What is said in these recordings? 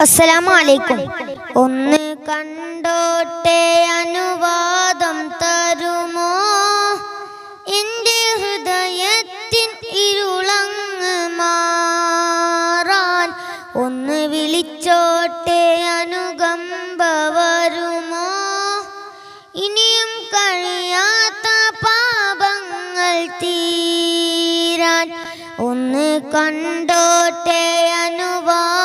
അസ്സലാമു അലൈക്കും ഒന്ന് കണ്ടോട്ടെ അനുവാദം തരുമോ? എന്റെ ഹൃദയത്തിൻ ഇരുളങ്ങ് മാറാൻ ഒന്ന് വിളിച്ചോട്ടെ അനുകമ്പ വരുമോ? ഇനിയും കഴിയാത്ത പാപങ്ങൾ തീരാൻ ഒന്ന് കണ്ടോട്ടെ അനുവാദം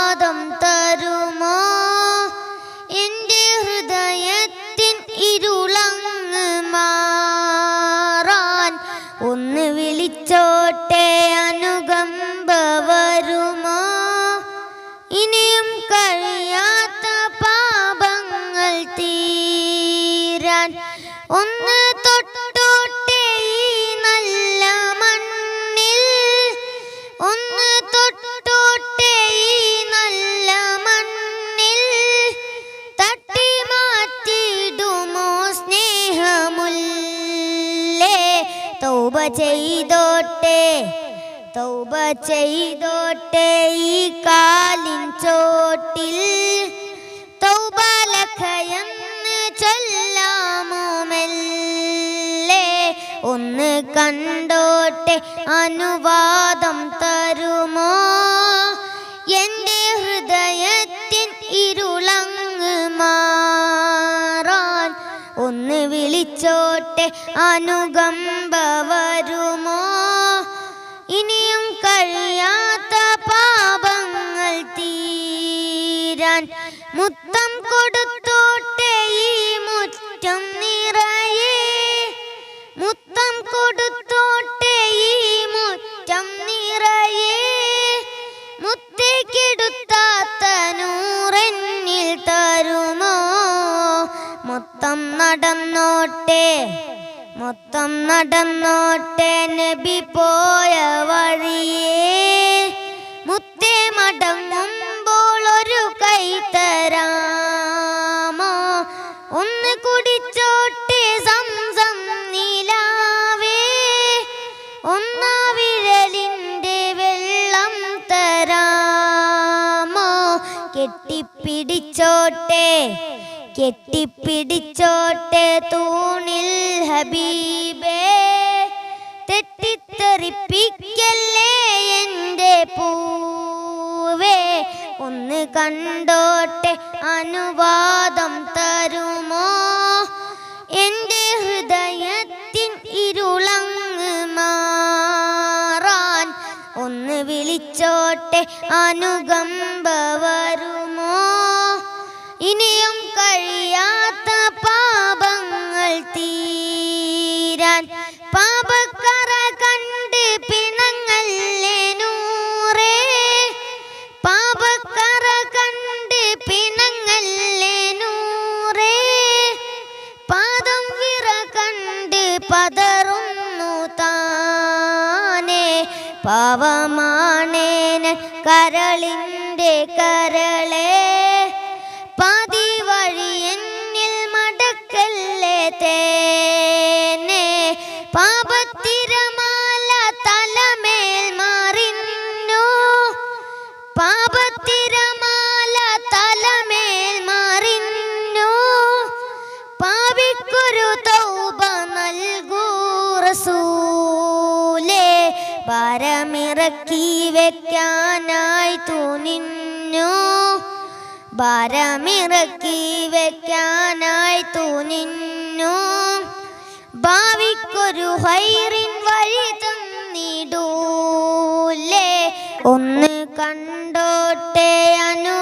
ഒന്ന് തൊട്ടോട്ടെ നല്ല മണ്ണിൽ ഒന്ന് തൊട്ടോട്ടെ നല്ല മണ്ണിൽ തട്ടി മാറ്റിടുമോ സ്നേഹമുല്ലേ? തൗബ ചെയ്തോട്ടെ തൗബ ചെയ്തോട്ടെ ഈ കാലിൻ ചോട്ടിൽ. കണ്ടോട്ടെ അനുവാദം തരുമോ? എന്റെ ഹൃദയത്തിൻ ഇരുളങ്ങ് മാറാൻ ഒന്ന് വിളിച്ചോട്ടെ അനുകമ്പ വരുമോ? ഇനിയും കഴിയാത്ത പാപങ്ങൾ തീരാൻ മുത്തം കൊടുത്തോട്ടെ കൊടുത്തോട്ടെ ഈ മുറ്റം നിറയെ. മുത്തേക്കെടുത്താത്ത നൂറെന്നിൽ തരുമോ? മൊത്തം നടന്നോട്ടെ. മൊത്തം നടന്നോട്ടെ നബി പോയ വഴിയേ. മുത്തേ മടങ്ങുമ്പോൾ ഒരു കൈ തരാമോ? ഒന്ന് കെട്ടിപ്പിടിച്ചോട്ടെ. കെട്ടിപ്പിടിച്ചോട്ടെ തൂണിൽ ഹബീബേ. തെറ്റിത്തെറിപ്പിക്കല്ലേ എന്റെ പൂവേ. ഒന്ന് കണ്ടോട്ടെ അനുവാദം തരുമോ? എന്റെ ഹൃദയത്തിൻ ഇരുളങ്ങ് വിളിച്ചോട്ടെ അനുകമ്പ വരുമോ ഇനിയും കഴിയാത്ത പാപങ്ങൾ തീരാൻ പാപക്കറ കണ്ട് പിണങ്ങല്ലേ നൂറേ പാപക്കറ കണ്ട് പിണങ്ങല്ലേ നൂറേ പാദം വിറ കണ്ട് പതറുന്നു താനേ. പാവമാണേന കരളിന്റെ കരളേ. ഭാരമിറക്കി വെക്കാനായി തുനിഞ്ഞു. ഭാരമിറക്കി വെക്കാനായി തുനിഞ്ഞു. ഭാവിക്കൊരു ഹൈറിൻ വഴി തന്നിടൂലേ. ഒന്ന് കണ്ടോട്ടെ അനു